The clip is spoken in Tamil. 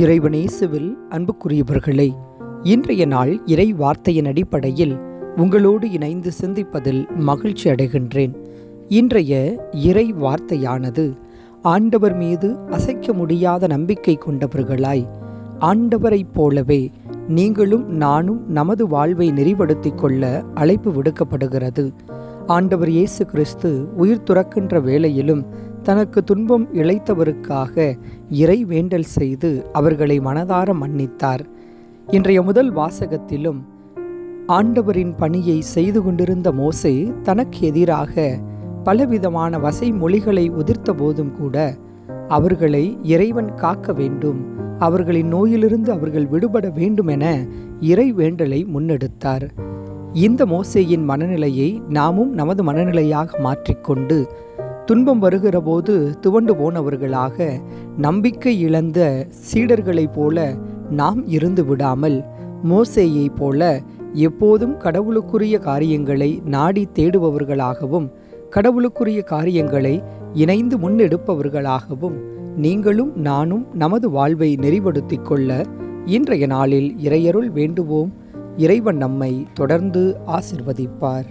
இறைவனேசுவில் அன்புக்குரியவர்களே இன்றைய நாள் இறை வார்த்தையின் அடிப்படையில் உங்களோடு இணைந்து சிந்திப்பதில் மகிழ்ச்சி அடைகின்றேன். இன்றைய இறை வார்த்தையானது ஆண்டவர் மீது அசைக்க முடியாத நம்பிக்கை கொண்டவர்களாய் ஆண்டவரைப் போலவே நீங்களும் நானும் நமது வாழ்வை நெறிப்படுத்திக் கொள்ள அழைப்பு விடுக்கப்படுகிறது. ஆண்டவர் இயேசு கிறிஸ்து உயிர் துறக்கின்ற வேளையிலும் தனக்கு துன்பம் இழைத்தவருக்காக இறை வேண்டல் செய்து அவர்களை மனதார மன்னித்தார். இன்றைய முதல் வாசகத்திலும் ஆண்டவரின் பணியை செய்து கொண்டிருந்த மோசே தனக்கு எதிராக பலவிதமான வசை மொழிகளை உதிர்த்த போதும் கூட அவர்களை இறைவன் காக்க வேண்டும் அவர்களின் நோயிலிருந்து அவர்கள் விடுபட வேண்டும் என இறை வேண்டலை முன்னெடுத்தார். இந்த மோசேயின் மனநிலையை நாமும் நமது மனநிலையாக மாற்றிக்கொண்டு துன்பம் வருகிற போது துவண்டு போனவர்களாக நம்பிக்கை இழந்த சீடர்களைப் போல நாம் இருந்து விடாமல் மோசேயைப் போல எப்போதும் கடவுளுக்குரிய காரியங்களை நாடி தேடுபவர்களாகவும் கடவுளுக்குரிய காரியங்களை இணைந்து முன்னெடுப்பவர்களாகவும் நீங்களும் நானும் நமது வாழ்வை நெறிப்படுத்திக் கொள்ள இன்றைய நாளில் இறையருள் வேண்டுவோம். இறைவன் நம்மை தொடர்ந்து ஆசிர்வதிப்பார்.